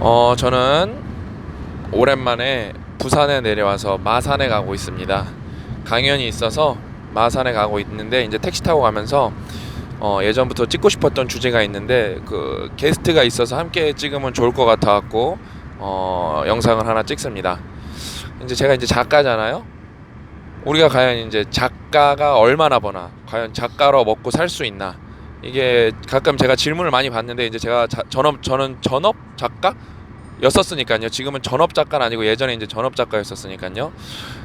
어, 저는 오랜만에 부산에 내려와서 마산에 가고 있습니다. 강연이 있어서 마산에 가고 있는데 이제 택시 타고 가면서 어, 예전부터 찍고 싶었던 주제가 있는데 그 게스트가 있어서 함께 찍으면 좋을 것 같아 갖고 어, 영상을 하나 찍습니다. 이제 제가 이제 작가잖아요. 우리가 과연 이제 작가가 얼마나 버나 과연 작가로 먹고 살 수 있나 이게 가끔 제가 질문을 많이 받는데 이제 제가 자, 전업 저는 전업 작가 였었으니까요. 지금은 전업 작가는 아니고 예전에 이제 전업 작가였었으니까요.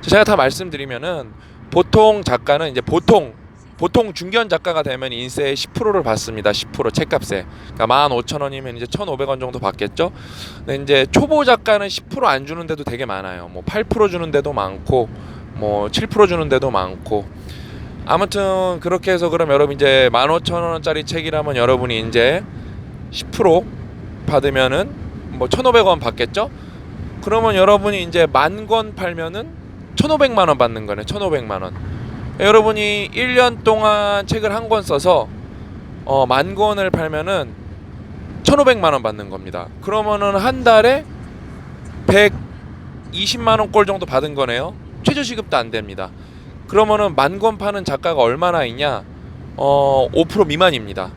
제가 다 말씀드리면은 보통 작가는 이제 보통 보통 중견 작가가 되면 인세의 10%를 받습니다. 10% 책값에. 그러니까 15,000원이면 이제 1,500원 정도 받겠죠. 근데 이제 초보 작가는 10%안 주는 데도 되게 많아요. 뭐 8% 주는 데도 많고 뭐 7% 주는 데도 많고 아무튼 그렇게 해서 그럼 여러분 이제 15,000원짜리 책이라면 여러분이 이제 10% 받으면은 뭐 1,500원 받겠죠? 그러면 여러분이 이제 만 권 팔면은 1,500만 원 받는 거네. 1,500만 원. 여러분이 1년 동안 책을 한 권 써서 어, 만 권을 팔면은 1,500만 원 받는 겁니다. 그러면은 한 달에 120만 원꼴 정도 받은 거네요. 최저 시급도 안 됩니다. 그러면은 만 권 파는 작가가 얼마나 있냐? 어, 5% 미만입니다.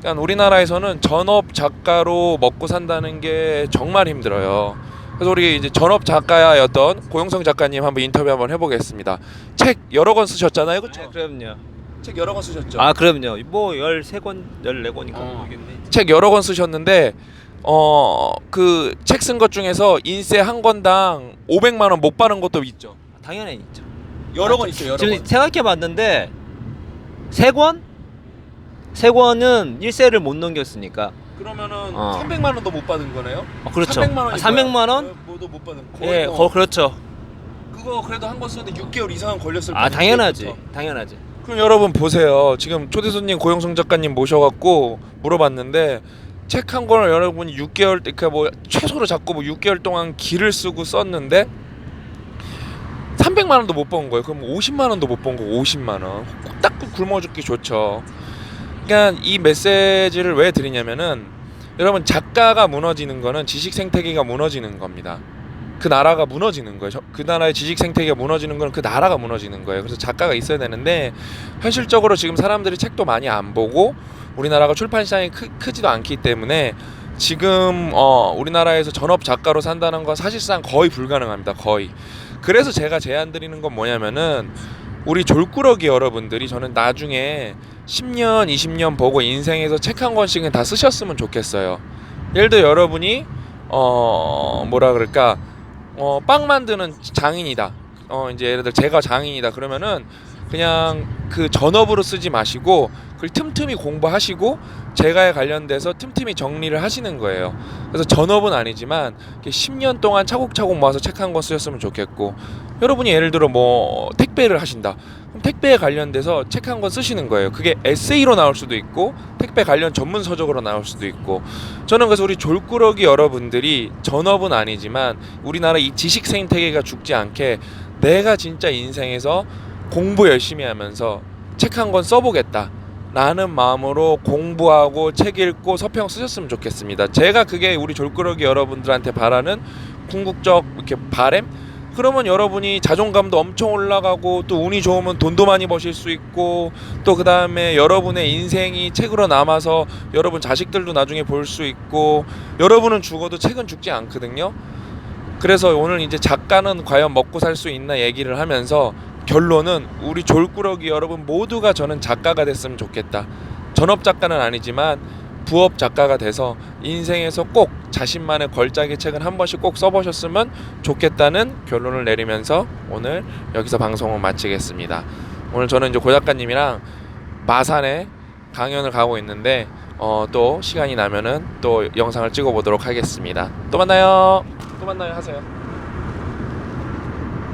그러니까 우리나라에서는 전업 작가로 먹고 산다는 게 정말 힘들어요. 그래서 우리 이제 전업 작가였던 고영성 작가님 한번 인터뷰 한번 해보겠습니다. 책 여러 권 쓰셨잖아요, 그렇죠? 네, 그럼요. 책 여러 권 쓰셨죠? 아, 그럼요. 뭐 13권, 14권인가 어. 모르겠네. 책 여러 권 쓰셨는데 어 그 책 쓴 것 중에서 인세 한 권당 500만 원 못 받은 것도 있죠. 당연히 있죠. 여러 권 있어요, 여러 지금 권. 생각해 봤는데 3권? 3권은 1세를 못 넘겼으니까. 그러면은 어. 300만 원도 못 받은 거네요? 어, 그렇죠. 300만 원이 아, 300만 원? 뭐도 못 받은. 예, 뭐, 거, 그렇죠. 그거 그래도 한권 쓰는데 6개월 이상은 걸렸을 아, 거예요, 당연하지. 그때부터. 당연하지. 그럼 여러분 보세요. 지금 초대 손님 고영성 작가님 모셔갖고 물어봤는데 책 한 권을 여러분이 6개월 그러니까 뭐 최소로 잡고 뭐 6개월 동안 기를 쓰고 썼는데 300만 원도 못 번 거예요. 그럼 50만 원도 못 번 거. 50만 원. 딱 굶어 죽기 좋죠. 그러니까 이 메시지를 왜 드리냐면은 여러분 작가가 무너지는 거는 지식 생태계가 무너지는 겁니다. 그 나라가 무너지는 거예요. 저- 그 나라의 지식 생태계가 무너지는 건 그 나라가 무너지는 거예요. 그래서 작가가 있어야 되는데 현실적으로 지금 사람들이 책도 많이 안 보고 우리나라가 출판 시장이 크, 크지도 않기 때문에 지금 어 우리나라에서 전업 작가로 산다는 건 사실상 거의 불가능합니다. 거의. 그래서 제가 제안 드리는 건 뭐냐면은 우리 졸꾸러기 여러분들이 저는 나중에 10년, 20년 보고 인생에서 책 한 권씩은 다 쓰셨으면 좋겠어요. 예를 들어 여러분이 어 뭐라 그럴까 어 빵 만드는 장인이다. 어 이제 예를 들어 제가 장인이다 그러면은 그냥 그 전업으로 쓰지 마시고 그걸 틈틈이 공부하시고 제가에 관련돼서 틈틈이 정리를 하시는 거예요. 그래서 전업은 아니지만 이렇게 10년 동안 차곡차곡 모아서 책 한 권 쓰셨으면 좋겠고 여러분이 예를 들어 뭐 택배를 하신다. 그럼 택배에 관련돼서 책 한 권 쓰시는 거예요. 그게 에세이로 나올 수도 있고 택배 관련 전문 서적으로 나올 수도 있고 저는 그래서 우리 졸꾸러기 여러분들이 전업은 아니지만 우리나라 이 지식 생태계가 죽지 않게 내가 진짜 인생에서 공부 열심히 하면서 책 한 권 써보겠다. 라는 마음으로 공부하고 책 읽고 서평 쓰셨으면 좋겠습니다. 제가 그게 우리 졸꾸러기 여러분들한테 바라는 궁극적 이렇게 바램? 그러면 여러분이 자존감도 엄청 올라가고 또 운이 좋으면 돈도 많이 버실 수 있고 또 그 다음에 여러분의 인생이 책으로 남아서 여러분 자식들도 나중에 볼 수 있고 여러분은 죽어도 책은 죽지 않거든요. 그래서 오늘 이제 작가는 과연 먹고 살 수 있나 얘기를 하면서 결론은 우리 졸꾸러기 여러분 모두가 저는 작가가 됐으면 좋겠다. 전업 작가는 아니지만 부업 작가가 돼서 인생에서 꼭 자신만의 걸작의 책은 한 번씩 꼭 써보셨으면 좋겠다는 결론을 내리면서 오늘 여기서 방송을 마치겠습니다. 오늘 저는 이제 고 작가님이랑 마산에 강연을 가고 있는데 어, 또 시간이 나면은 또 영상을 찍어 보도록 하겠습니다. 또 만나요. 또 만나요 하세요.